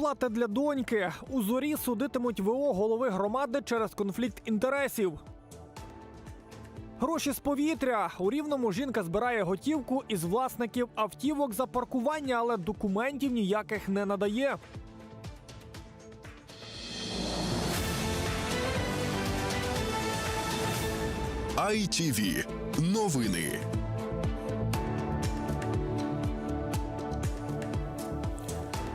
Доплата для доньки. У зорі судитимуть ВО голови громади через конфлікт інтересів. Гроші з повітря. У рівному жінка збирає готівку із власників автівок за паркування, але документів ніяких не надає. ITV. Новини.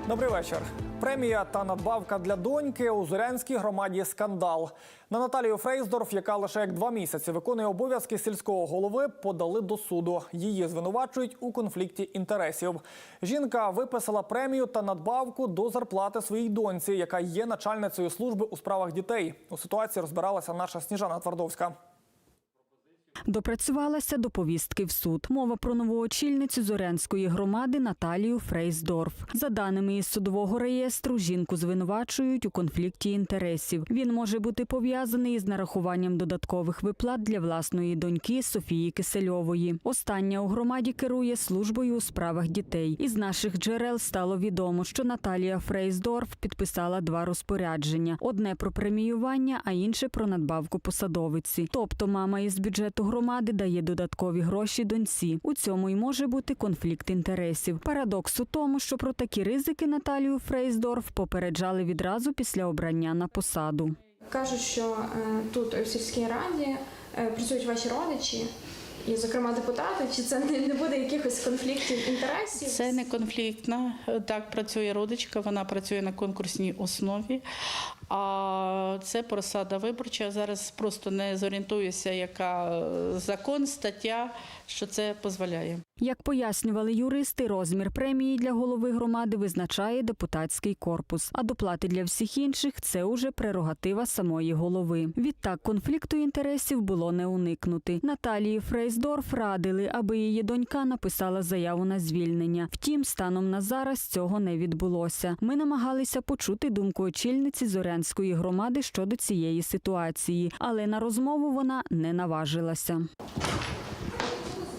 Добрий вечір. Премія та надбавка для доньки у Зорянській громаді скандал. На Наталію Фрейсдорф, яка лише як два місяці виконує обов'язки сільського голови, подали до суду. Її звинувачують у конфлікті інтересів. Жінка виписала премію та надбавку до зарплати своїй доньці, яка є начальницею служби у справах дітей. У ситуації розбиралася наша Сніжана Твардовська. Допрацювалася до повістки в суд. Мова про нову очільницю Зорянської громади Наталію Фрейсдорф. За даними із судового реєстру, жінку звинувачують у конфлікті інтересів. Він може бути пов'язаний із нарахуванням додаткових виплат для власної доньки Софії Кисельової. Остання у громаді керує службою у справах дітей. Із наших джерел стало відомо, що Наталія Фрейсдорф підписала два розпорядження: одне про преміювання, а інше про надбавку посадовиці. Тобто мама із бюджету громади дає додаткові гроші доньці. У цьому й може бути конфлікт інтересів. Парадокс у тому, що про такі ризики Наталію Фрейсдорф попереджали відразу після обрання на посаду. Кажуть, що е, тут в сільській раді е, працюють ваші родичі, і, зокрема, депутати. Чи це не, не буде якихось конфліктів інтересів? Це не конфліктна. Так працює родичка, вона працює на конкурсній основі. А це посада виборча. Зараз просто не зорієнтуюся, яка е, закон, стаття, що це дозволяє. Як пояснювали юристи, розмір премії для голови громади визначає депутатський корпус, а доплати для всіх інших це уже прерогатива самої голови. Відтак конфлікту інтересів було не уникнути. Наталії Фрейсдорф радили, аби її донька написала заяву на звільнення. Втім, станом на зараз цього не відбулося. Ми намагалися почути думку очільниці Зорянської громади щодо цієї ситуації, але на розмову вона не наважилася.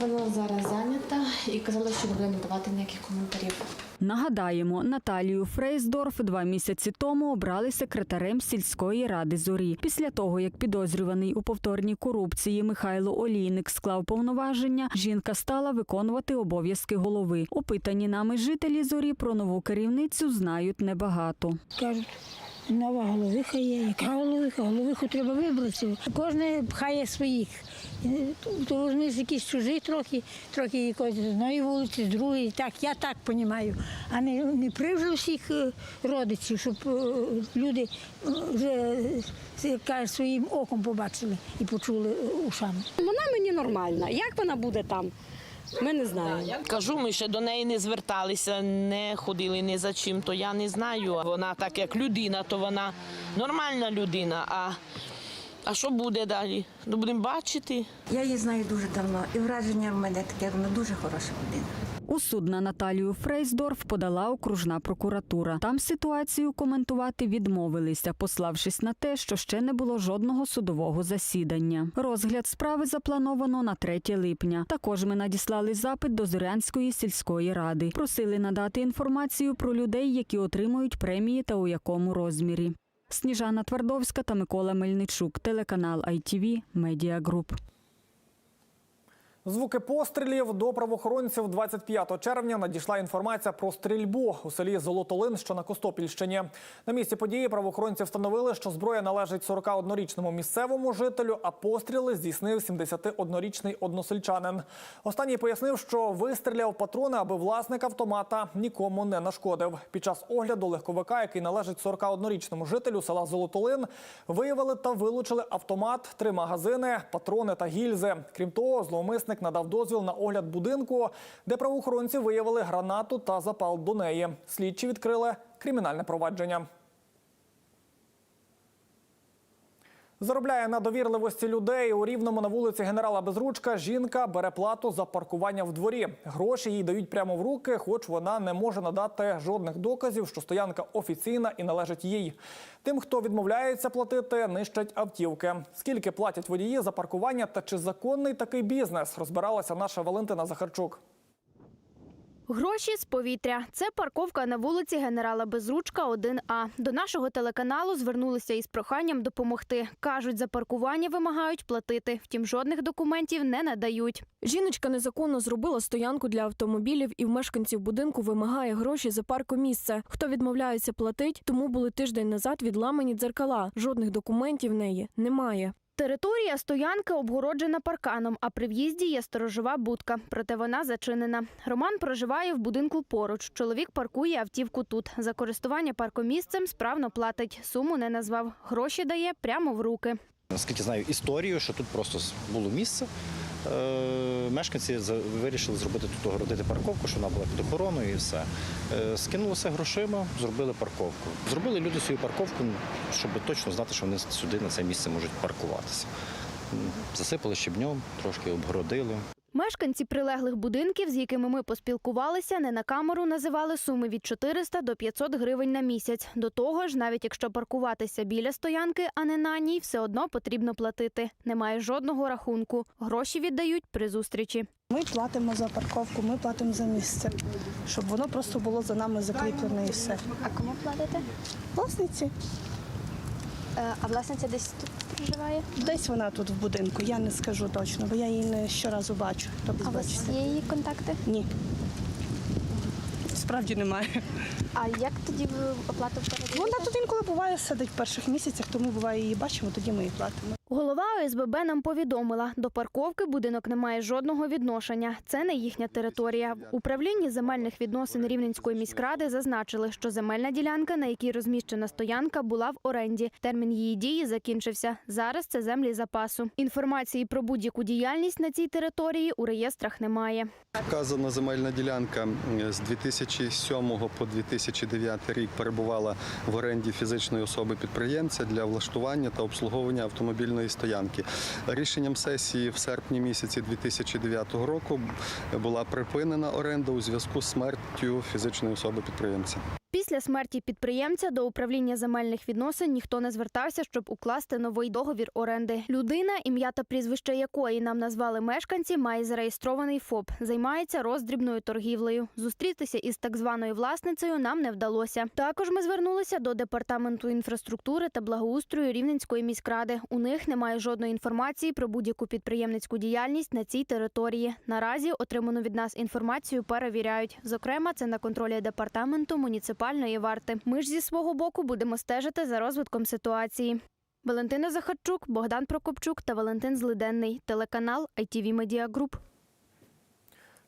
Вона зараз зайнята і казала, що не буде надавати ніяких коментарів. Нагадаємо, Наталію Фрейсдорф два місяці тому обрали секретарем сільської ради зорі. Після того, як підозрюваний у повторній корупції Михайло Олійник склав повноваження, жінка стала виконувати обов'язки голови. Опитані нами жителі зорі про нову керівницю знають небагато. Кажуть, нова головиха є. Яка головиха? Головиху треба вибрати. Кожен пхає своїх. То візьми якийсь чужий трохи, трохи якось з одної вулиці, з другої. Так, я так розумію. А не, не привжу всіх е, родичів, щоб е, люди е, вже кажуть, своїм оком побачили і почули ушами. Вона мені нормальна. Як вона буде там? Ми не знаємо. Кажу, ми ще до неї не зверталися, не ходили ні за чим, то я не знаю. Вона так як людина, то вона нормальна людина. А, а що буде далі? Ну, будемо бачити. Я її знаю дуже давно, і враження в мене таке, вона дуже хороша людина. У суд на Наталію Фрейсдорф подала окружна прокуратура. Там ситуацію коментувати відмовилися, пославшись на те, що ще не було жодного судового засідання. Розгляд справи заплановано на 3 липня. Також ми надіслали запит до Зорянської сільської ради. Просили надати інформацію про людей, які отримують премії та у якому розмірі. Сніжана Твардовська та Микола Мельничук, телеканал ITV, Group. Звуки пострілів до правоохоронців 25 червня надійшла інформація про стрільбу у селі Золотолин, що на Костопільщині. На місці події правоохоронці встановили, що зброя належить 41-річному місцевому жителю, а постріли здійснив 71-річний односельчанин. Останній пояснив, що вистріляв патрони, аби власник автомата нікому не нашкодив. Під час огляду легковика, який належить 41-річному жителю села Золотолин, виявили та вилучили автомат, три магазини, патрони та гільзи. Крім того, зловмисник надав дозвіл на огляд будинку, де правоохоронці виявили гранату та запал до неї. Слідчі відкрили кримінальне провадження. Заробляє на довірливості людей у рівному на вулиці генерала Безручка. Жінка бере плату за паркування в дворі. Гроші їй дають прямо в руки, хоч вона не може надати жодних доказів, що стоянка офіційна і належить їй. Тим, хто відмовляється платити, нищать автівки. Скільки платять водії за паркування та чи законний такий бізнес? Розбиралася наша Валентина Захарчук. Гроші з повітря. Це парковка на вулиці генерала Безручка, 1А. До нашого телеканалу звернулися із проханням допомогти. Кажуть, за паркування вимагають платити, втім жодних документів не надають. Жіночка незаконно зробила стоянку для автомобілів і в мешканців будинку вимагає гроші за паркомісце. Хто відмовляється платить, тому були тиждень назад відламані дзеркала. Жодних документів в неї немає. Територія стоянки обгороджена парканом, а при в'їзді є сторожова будка, проте вона зачинена. Роман проживає в будинку поруч. Чоловік паркує автівку тут. За користування паркомісцем справно платить. Суму не назвав. Гроші дає прямо в руки. Наскільки знаю історію, що тут просто було місце. Е, Мешканці вирішили зробити тут огородити парковку, щоб вона була під охороною і все. Е, Скинулося грошима, зробили парковку. Зробили люди свою парковку, щоб точно знати, що вони сюди на це місце можуть паркуватися. Засипали щебнем, трошки обгородили. Мешканці прилеглих будинків, з якими ми поспілкувалися, не на камеру називали суми від 400 до 500 гривень на місяць. До того ж, навіть якщо паркуватися біля стоянки, а не на ній, все одно потрібно платити. Немає жодного рахунку. Гроші віддають при зустрічі. Ми платимо за парковку, ми платимо за місце, щоб воно просто було за нами закріплене і все. А кому платите? Власниці, А власниця десь тут проживає? десь вона тут в будинку, я не скажу точно, бо я її не щоразу бачу. Тобто, вас є її контакти? Ні. Справді немає. А як тоді ви оплату передаєте? Вона тут інколи буває сидить в перших місяцях, тому буває її бачимо, тоді ми її платимо. Голова ОСББ нам повідомила, до парковки будинок не має жодного відношення. Це не їхня територія. В управлінні земельних відносин Рівненської міськради зазначили, що земельна ділянка, на якій розміщена стоянка, була в оренді. Термін її дії закінчився. Зараз це землі запасу. Інформації про будь-яку діяльність на цій території у реєстрах немає. Вказана земельна ділянка з 2007 по 2009 рік перебувала в оренді фізичної особи підприємця для влаштування та обслуговування автомобільної стоянки. Рішенням сесії в серпні місяці 2009 року була припинена оренда у зв'язку з смертю фізичної особи підприємця. Після смерті підприємця до управління земельних відносин ніхто не звертався, щоб укласти новий договір оренди. Людина, ім'я та прізвище якої нам назвали мешканці, має зареєстрований ФОП, займається роздрібною торгівлею. Зустрітися із так званою власницею нам не вдалося. Також ми звернулися до департаменту інфраструктури та благоустрою Рівненської міськради. У них немає жодної інформації про будь-яку підприємницьку діяльність на цій території. Наразі отриману від нас інформацію перевіряють. Зокрема, це на контролі департаменту муніципальної варти. Ми ж зі свого боку будемо стежити за розвитком ситуації. Валентина Захарчук, Богдан Прокопчук та Валентин Злиденний. Телеканал ITV Media Group.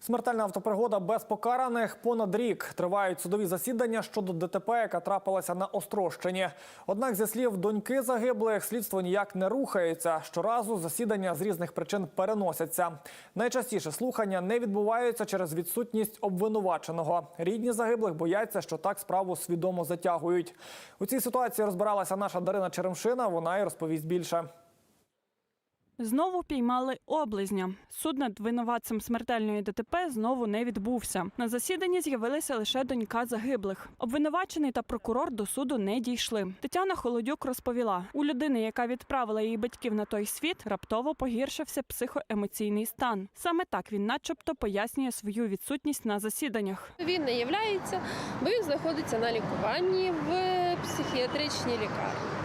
Смертельна автопригода без покараних понад рік тривають судові засідання щодо ДТП, яка трапилася на Острощині. Однак, зі слів доньки загиблих, слідство ніяк не рухається. Щоразу засідання з різних причин переносяться. Найчастіше слухання не відбуваються через відсутність обвинуваченого. Рідні загиблих бояться, що так справу свідомо затягують. У цій ситуації розбиралася наша Дарина Черемшина. Вона й розповість більше. Знову піймали облизня. Суд над винуватцем смертельної ДТП знову не відбувся. На засіданні з'явилася лише донька загиблих. Обвинувачений та прокурор до суду не дійшли. Тетяна Холодюк розповіла: у людини, яка відправила її батьків на той світ, раптово погіршився психоемоційний стан. Саме так він, начебто, пояснює свою відсутність на засіданнях. Він не являється, бо він знаходиться на лікуванні в психіатричній лікарні.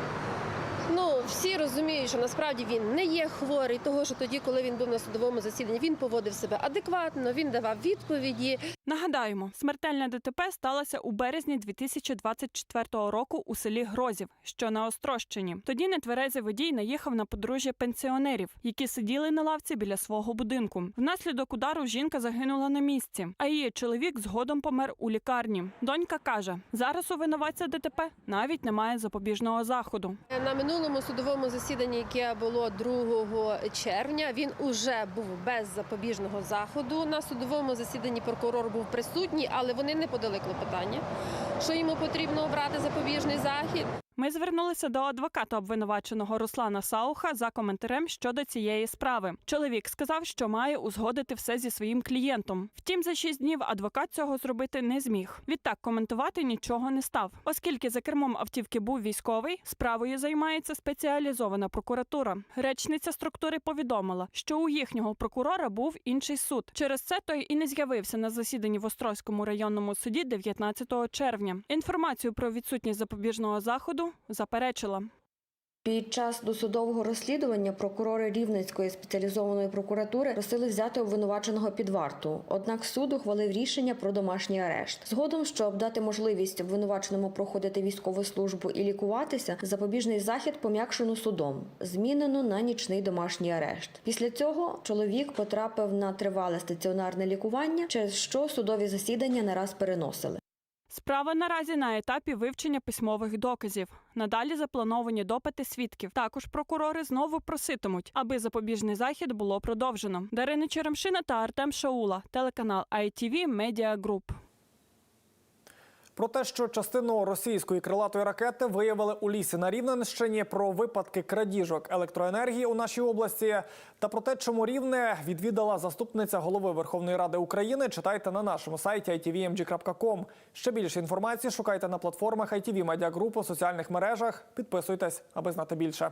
Ну, всі розуміють, що насправді він не є хворий, того що тоді, коли він був на судовому засіданні, він поводив себе адекватно, він давав відповіді. Нагадаємо, смертельна ДТП сталася у березні 2024 року у селі Грозів, що на Острощині. Тоді нетверезий водій наїхав на подружжя пенсіонерів, які сиділи на лавці біля свого будинку. Внаслідок удару жінка загинула на місці, а її чоловік згодом помер у лікарні. Донька каже: зараз у винуватця ДТП навіть немає запобіжного заходу. На минулому судовому засіданні, яке було 2 червня, він уже був без запобіжного заходу. На судовому засіданні прокурор був присутній, але вони не подали клопотання, що йому потрібно обрати запобіжний захід. Ми звернулися до адвоката обвинуваченого Руслана Сауха за коментарем щодо цієї справи. Чоловік сказав, що має узгодити все зі своїм клієнтом. Втім, за шість днів адвокат цього зробити не зміг. Відтак коментувати нічого не став, оскільки за кермом автівки був військовий. Справою займається спеціалізована прокуратура. Речниця структури повідомила, що у їхнього прокурора був інший суд. Через це той і не з'явився на засіданні в Острозькому районному суді 19 червня. Інформацію про відсутність запобіжного заходу заперечила. Під час досудового розслідування прокурори Рівненської спеціалізованої прокуратури просили взяти обвинуваченого під варту. Однак суд ухвалив рішення про домашній арешт. Згодом, щоб дати можливість обвинуваченому проходити військову службу і лікуватися, запобіжний захід пом'якшено судом, змінено на нічний домашній арешт. Після цього чоловік потрапив на тривале стаціонарне лікування, через що судові засідання не раз переносили. Справа наразі на етапі вивчення письмових доказів. Надалі заплановані допити свідків. Також прокурори знову проситимуть, аби запобіжний захід було продовжено. Дарина Черемшина та Артем Шаула, телеканал ITV Media Group. Про те, що частину російської крилатої ракети виявили у лісі на Рівненщині, про випадки крадіжок електроенергії у нашій області та про те, чому рівне відвідала заступниця голови Верховної Ради України. Читайте на нашому сайті itvmg.com. Ще більше інформації шукайте на платформах ITV Media Group у соціальних мережах. Підписуйтесь, аби знати більше.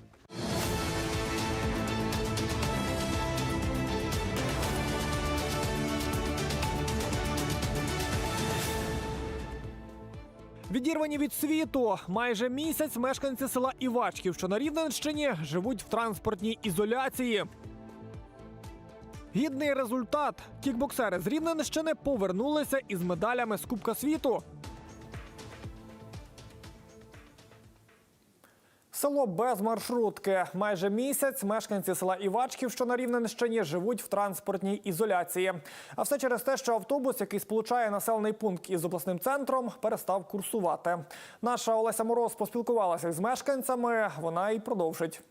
Відірвані від світу майже місяць мешканці села Івачків, що на Рівненщині, живуть в транспортній ізоляції. Гідний результат. Кікбоксери з Рівненщини повернулися із медалями з Кубка світу. Село без маршрутки. Майже місяць мешканці села Івачків, що на Рівненщині, живуть в транспортній ізоляції. А все через те, що автобус, який сполучає населений пункт із обласним центром, перестав курсувати. Наша Олеся Мороз поспілкувалася з мешканцями. Вона і продовжить.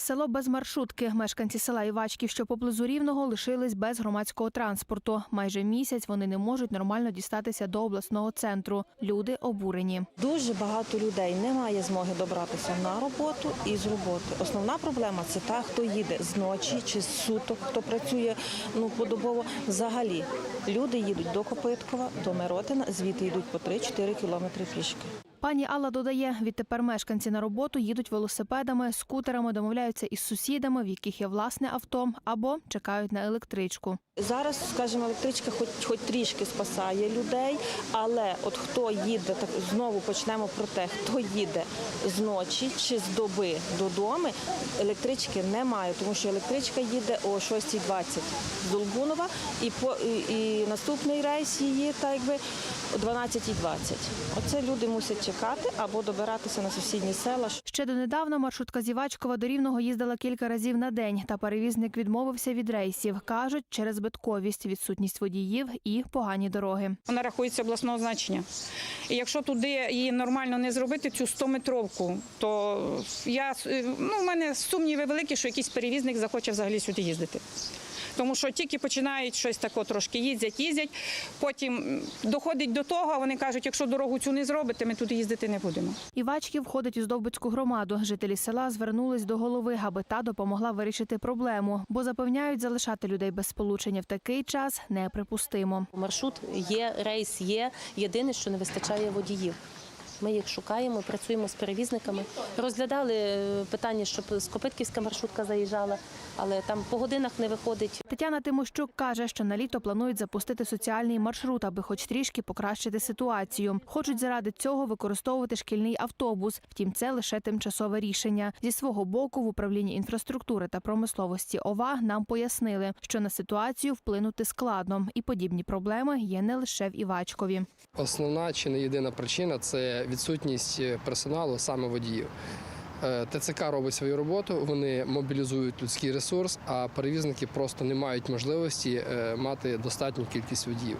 Село без маршрутки. Мешканці села Івачків, що поблизу Рівного, лишились без громадського транспорту. Майже місяць вони не можуть нормально дістатися до обласного центру. Люди обурені. Дуже багато людей не має змоги добратися на роботу і з роботи. Основна проблема це та, хто їде з ночі чи з суток, хто працює ну подобово. Взагалі люди їдуть до Копиткова, до Миротина, звідти йдуть по 3-4 кілометри пішки. Пані Алла додає, відтепер мешканці на роботу їдуть велосипедами, скутерами, домовляються із сусідами, в яких є власне авто, або чекають на електричку. Зараз, скажімо, електричка хоч, хоч трішки спасає людей, але от хто їде, так знову почнемо про те, хто їде з ночі чи з доби додому, електрички немає, тому що електричка їде о 6.20 з Долбунова і, по, і, і наступний рейс її так якби о 12.20. Оце люди мусять чекати або добиратися на сусідні села. Ще донедавна маршрутка з Івачкова до Рівного їздила кілька разів на день, та перевізник відмовився від рейсів. Кажуть, через збитковість, відсутність водіїв і погані дороги. Вона рахується обласного значення. І якщо туди її нормально не зробити, цю 100-метровку, то я ну, в мене сумніви великі, що якийсь перевізник захоче взагалі сюди їздити. Тому що тільки починають щось таке трошки їздять, їздять, потім доходить до того, вони кажуть, якщо дорогу цю не зробите, ми туди їздити не будемо. Івачків входить у Здовбицьку громаду. Жителі села звернулись до голови, аби та допомогла вирішити проблему, бо запевняють, залишати людей без сполучення в такий час неприпустимо. Маршрут є, рейс є. Єдине, що не вистачає водіїв. Ми їх шукаємо, працюємо з перевізниками. Розглядали е, питання, щоб Скопитківська маршрутка заїжджала, але там по годинах не виходить. Тетяна Тимощук каже, що на літо планують запустити соціальний маршрут, аби хоч трішки покращити ситуацію. Хочуть заради цього використовувати шкільний автобус. Втім, це лише тимчасове рішення. Зі свого боку, в управлінні інфраструктури та промисловості ОВА нам пояснили, що на ситуацію вплинути складно, і подібні проблеми є не лише в Івачкові. Основна чи не єдина причина це відсутність персоналу, саме водіїв. Е, ТЦК робить свою роботу, вони мобілізують людський ресурс, а перевізники просто не мають можливості е, мати достатню кількість водіїв.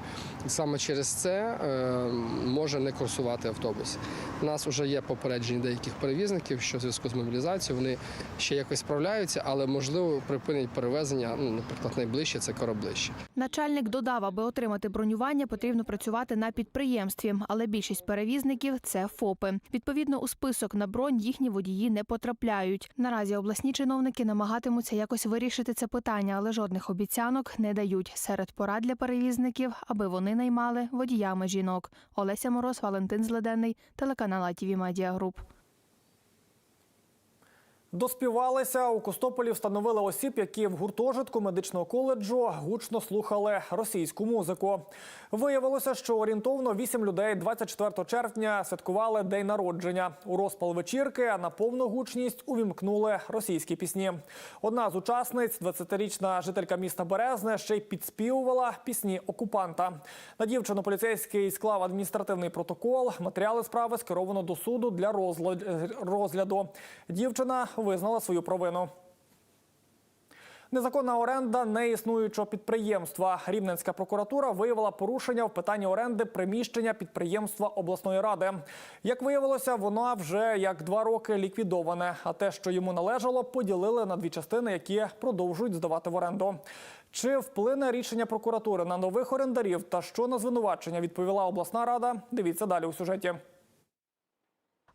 І саме через це е, може не курсувати автобус. У нас вже є попередження деяких перевізників, що в зв'язку з мобілізацією вони ще якось справляються, але можливо припинять перевезення. Ну, наприклад, найближче це кораблище. Начальник додав, аби отримати бронювання, потрібно працювати на підприємстві, але більшість перевізників це ФОПи. Відповідно, у список на бронь їхні водії не потрапляють. Наразі обласні чиновники намагатимуться якось вирішити це питання, але жодних обіцянок не дають. Серед порад для перевізників, аби вони наймали водіями жінок. Олеся Мороз, Валентин Зледенний, телеканал АТВ Медіа Group. Доспівалися у Костополі встановили осіб, які в гуртожитку медичного коледжу гучно слухали російську музику. Виявилося, що орієнтовно 8 людей 24 червня святкували день народження. У розпал вечірки на повну гучність увімкнули російські пісні. Одна з учасниць, 20-річна жителька міста Березне, ще й підспівувала пісні окупанта. На дівчину поліцейський склав адміністративний протокол. Матеріали справи скеровано до суду для розгляду. Дівчина визнала свою провину. Незаконна оренда неіснуючого підприємства. Рівненська прокуратура виявила порушення в питанні оренди приміщення підприємства обласної ради. Як виявилося, вона вже як два роки ліквідоване. А те, що йому належало, поділили на дві частини, які продовжують здавати в оренду. Чи вплине рішення прокуратури на нових орендарів та що на звинувачення відповіла обласна рада? Дивіться далі у сюжеті.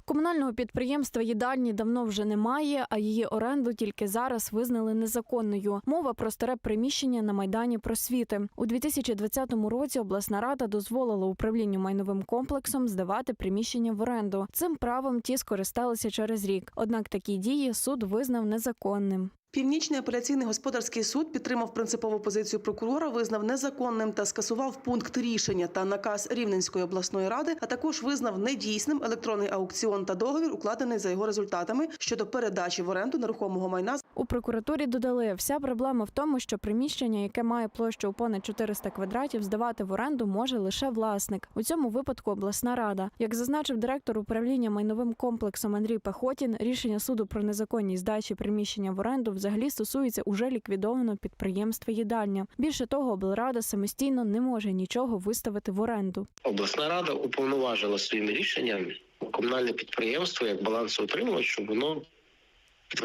Комунального підприємства їдальні давно вже немає, а її оренду тільки зараз визнали незаконною. Мова про старе приміщення на майдані просвіти. У 2020 році обласна рада дозволила управлінню майновим комплексом здавати приміщення в оренду. Цим правом ті скористалися через рік. Однак такі дії суд визнав незаконним. Північний апеляційний господарський суд підтримав принципову позицію прокурора, визнав незаконним та скасував пункт рішення та наказ Рівненської обласної ради, а також визнав недійсним електронний аукціон та договір, укладений за його результатами щодо передачі в оренду нерухомого майна У прокуратурі додали, вся проблема в тому, що приміщення, яке має площу понад 400 квадратів, здавати в оренду може лише власник. У цьому випадку обласна рада. Як зазначив директор управління майновим комплексом Андрій Пехотін, рішення суду про незаконність здачі приміщення в оренду взагалі стосується уже ліквідованого підприємства їдальня. Більше того, облрада самостійно не може нічого виставити в оренду. Обласна рада уповноважила своїм рішенням комунальне підприємство як балансоутримувач, щоб воно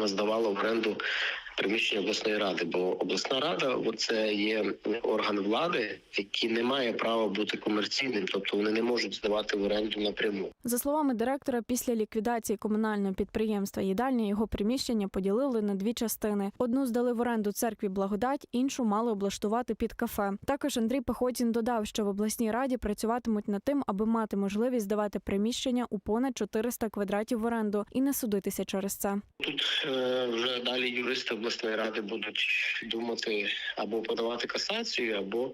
здавало в оренду приміщення обласної ради. Бо обласна рада це є орган влади, який не має права бути комерційним, тобто вони не можуть здавати в оренду напряму. За словами директора, після ліквідації комунального підприємства їдальня його приміщення поділили на дві частини: одну здали в оренду церкві Благодать, іншу мали облаштувати під кафе. Також Андрій Пехотін додав, що в обласній раді працюватимуть над тим, аби мати можливість здавати приміщення у понад 400 квадратів в оренду і не судитися через це. Тут е, вже далі юристи обласної ради будуть думати або подавати касацію, або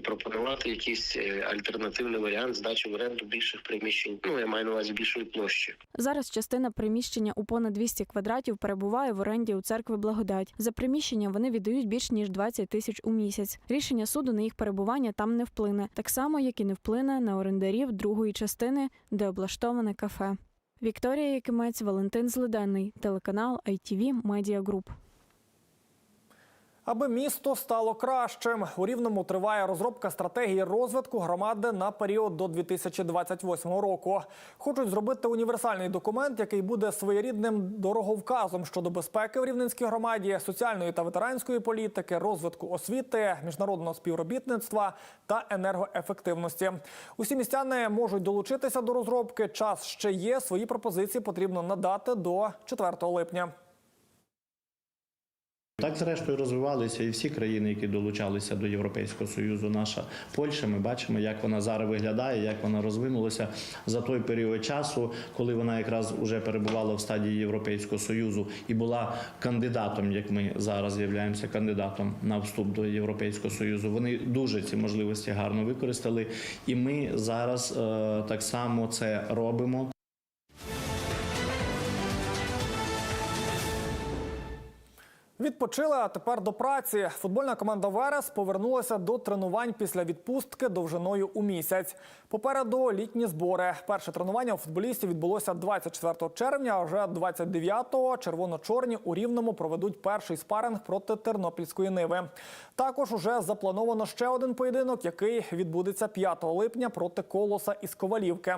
пропонувати якийсь е, альтернативний варіант здачі в оренду більших приміщень. Ну я маю на увазі більшої площі. Зараз частина приміщення у понад 200 квадратів перебуває в оренді у церкви Благодать. За приміщення вони віддають більш ніж 20 тисяч у місяць. Рішення суду на їх перебування там не вплине, так само як і не вплине на орендарів другої частини, де облаштоване кафе. Вікторія Якимець, Валентин Злиденний, телеканал ITV Media Group. Аби місто стало кращим, у рівному триває розробка стратегії розвитку громади на період до 2028 року. Хочуть зробити універсальний документ, який буде своєрідним дороговказом щодо безпеки в рівненській громаді, соціальної та ветеранської політики, розвитку освіти, міжнародного співробітництва та енергоефективності. Усі містяни можуть долучитися до розробки. Час ще є. Свої пропозиції потрібно надати до 4 липня. Так, зрештою, розвивалися і всі країни, які долучалися до Європейського Союзу. Наша Польща, ми бачимо, як вона зараз виглядає, як вона розвинулася за той період часу, коли вона якраз уже перебувала в стадії Європейського Союзу і була кандидатом, як ми зараз являємося кандидатом на вступ до Європейського Союзу. Вони дуже ці можливості гарно використали, і ми зараз е, так само це робимо. Відпочили, а тепер до праці. Футбольна команда Верес повернулася до тренувань після відпустки довжиною у місяць. Попереду літні збори. Перше тренування у футболістів відбулося 24 червня. А вже 29-го червоно-чорні у рівному проведуть перший спаринг проти тернопільської ниви. Також уже заплановано ще один поєдинок, який відбудеться 5 липня проти колоса із Ковалівки.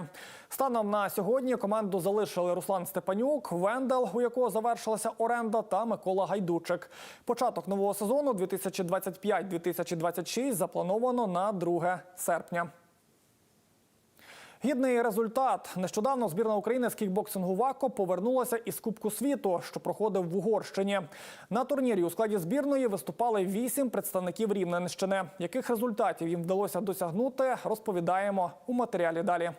Станом на сьогодні команду залишили Руслан Степанюк, Вендел, у якого завершилася оренда, та Микола Гайдучик. Початок нового сезону 2025-2026 заплановано на 2 серпня. Гідний результат. Нещодавно збірна України з кікбоксингу ВАКО повернулася із Кубку світу, що проходив в Угорщині. На турнірі у складі збірної виступали вісім представників Рівненщини. Яких результатів їм вдалося досягнути, розповідаємо у матеріалі далі.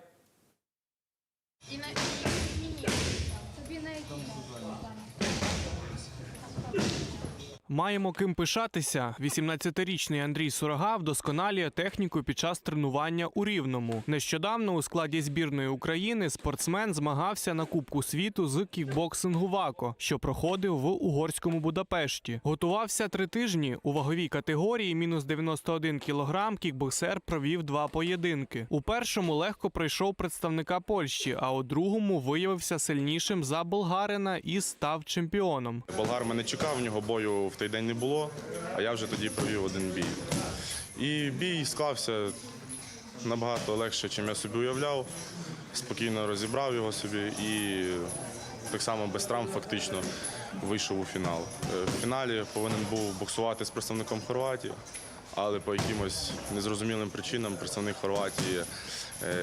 Маємо ким пишатися. 18-річний Андрій Сурага вдосконалює техніку під час тренування у Рівному. Нещодавно у складі збірної України спортсмен змагався на Кубку світу з кікбоксингу ВАКО, що проходив в угорському Будапешті. Готувався три тижні. У ваговій категорії мінус 91 кілограм кікбоксер провів два поєдинки. У першому легко пройшов представника Польщі, а у другому виявився сильнішим за болгарина і став чемпіоном. Болгар мене чекав, в нього бою в той день не було, а я вже тоді провів один бій. І бій склався набагато легше, ніж я собі уявляв. Спокійно розібрав його собі і так само без травм фактично вийшов у фінал. Е, В фіналі повинен був боксувати з представником Хорватії, але по якимось незрозумілим причинам представник Хорватії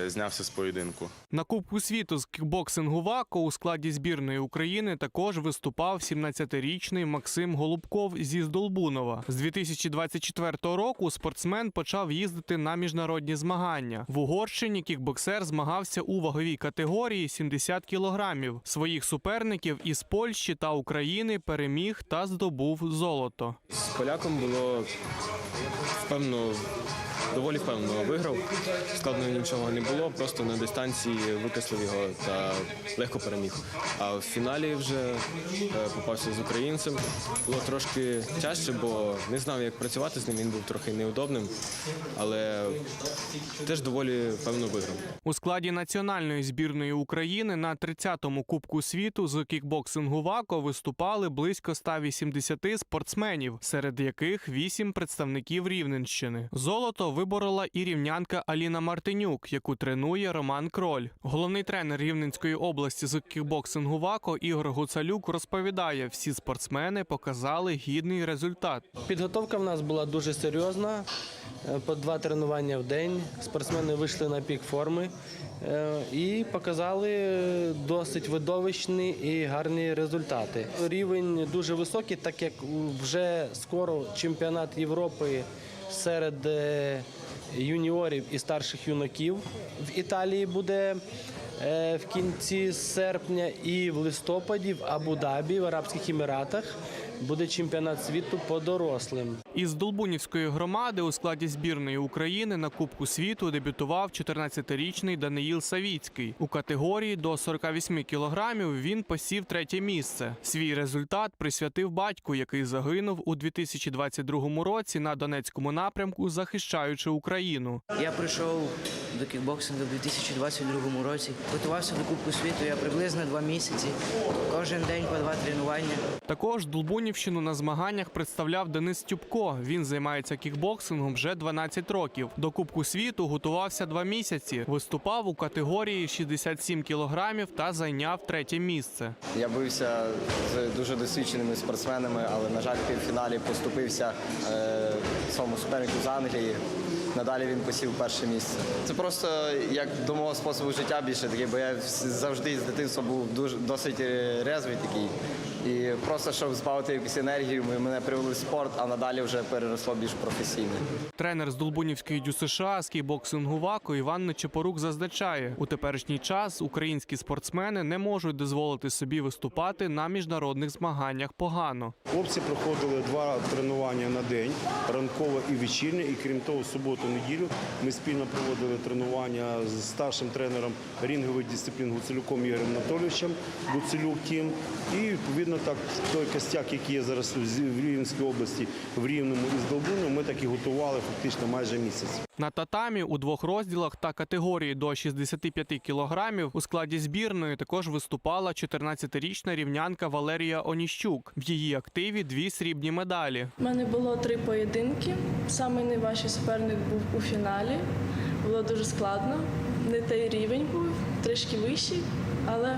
знявся з поєдинку. На Кубку світу з кікбоксингу ВАКО у складі збірної України також виступав 17-річний Максим Голубков зі Здолбунова. З 2024 року спортсмен почав їздити на міжнародні змагання. В Угорщині кікбоксер змагався у ваговій категорії 70 кілограмів. Своїх суперників із Польщі та України переміг та здобув золото. З поляком було впевнено, доволі впевнено виграв. Складно нічого не було, просто на дистанції викреслив його та легко переміг. А в фіналі вже е, попався з українцем. Було трошки тяжче, бо не знав, як працювати з ним. Він був трохи неудобним, але теж доволі певно виграв. У складі національної збірної України на 30-му Кубку світу з кікбоксингу ВАКО виступали близько 180 спортсменів, серед яких 8 представників Рівненщини. Золото виборола і рівнянка Аліна Мартинюк, яку тренує Роман Кроль. Головний тренер Рівненської області з кікбоксингу ВАКО Ігор Гуцалюк розповідає, всі спортсмени показали гідний результат. Підготовка в нас була дуже серйозна. Е, По два тренування в день. Спортсмени вийшли на пік форми е, і показали досить видовищні і гарні результати. Рівень дуже високий, так як вже скоро чемпіонат Європи серед е, юніорів і старших юнаків в Італії буде. е, В кінці серпня і в листопаді в Абу-Дабі, в Арабських Еміратах, буде чемпіонат світу по дорослим. Із Долбунівської громади у складі збірної України на Кубку світу дебютував 14-річний Даниїл Савіцький. У категорії до 48 кілограмів він посів третє місце. Свій результат присвятив батьку, який загинув у 2022 році на Донецькому напрямку, захищаючи Україну. Я прийшов до кікбоксингу у 2022 році. Готувався до Кубку світу я приблизно два місяці. Кожен день по два тренування. Також Долбунівщину на змаганнях представляв Денис Тюбко. Він займається кікбоксингом вже 12 років. До Кубку світу готувався два місяці. Виступав у категорії 67 кілограмів та зайняв третє місце. Я бився з дуже досвідченими спортсменами, але, на жаль, в півфіналі поступився е, своєму супернику з Англії. Надалі він посів перше місце. Це просто як до мого способу життя більше такий, бо я завжди з дитинства був дуже досить резвий такий. І просто щоб збавити якусь енергію, ми- мене привели в спорт, а надалі вже переросло більш професійно. Тренер з Долбунівської ДЮСШ з кікбоксингу ВАКО Іван Нечепорук зазначає, у теперішній час українські спортсмени не можуть дозволити собі виступати на міжнародних змаганнях погано. Хлопці проходили два тренування на день, ранкове і вечірнє, і крім того, суботу неділю. Ми спільно проводили тренування з старшим тренером рінгових дисциплін Гуцелюком Ігорем Анатолійовичем, Гуцелюк Тім. І відповідно так той костяк, який є зараз в Рівненській області, в Рівному і з Долбуном, ми так і готували фактично майже місяць. На татамі у двох розділах та категорії до 65 кілограмів у складі збірної також виступала 14-річна рівнянка Валерія Оніщук. В її активі дві срібні медалі. У мене було три поєдинки. Самий найважчий суперник був у фіналі. Було дуже складно. Не той рівень був, трішки вищий, але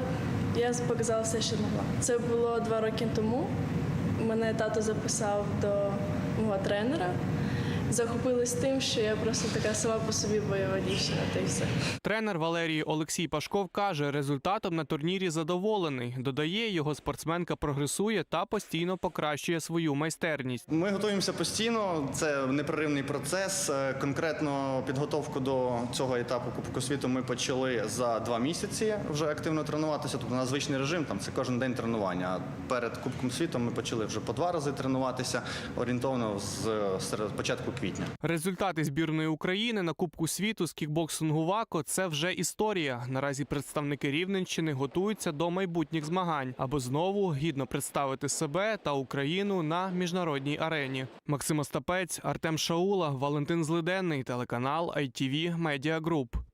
я показала все, що могла. Це було два роки тому. Мене тато записав до мого тренера. Захопились тим, що я просто така сама по собі бойова дівчина, та й все. Тренер Валерії Олексій Пашков каже, результатом на турнірі задоволений. Додає, його спортсменка прогресує та постійно покращує свою майстерність. Ми готуємося постійно. Це непреривний процес. Е, Конкретно підготовку до цього етапу Кубку світу ми почали за два місяці вже активно тренуватися. Тобто на звичний режим там це кожен день тренування. А перед Кубком світу ми почали вже по два рази тренуватися орієнтовно з серед початку квітня. Результати збірної України на Кубку світу з кікбоксингу ВАКО – це вже історія. Наразі представники Рівненщини готуються до майбутніх змагань, аби знову гідно представити себе та Україну на міжнародній арені. Максим Остапець, Артем Шаула, Валентин Злиденний, телеканал ITV Media Group.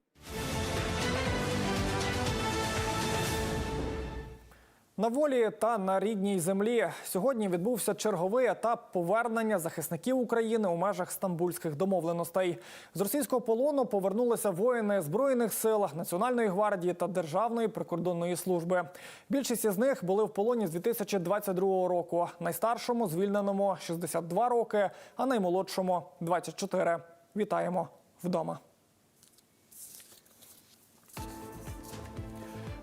На волі та на рідній землі сьогодні відбувся черговий етап повернення захисників України у межах стамбульських домовленостей. З російського полону повернулися воїни збройних сил, Національної гвардії та Державної прикордонної служби. Більшість із них були в полоні з 2022 року. Найстаршому звільненому 62 роки, а наймолодшому 24. Вітаємо вдома.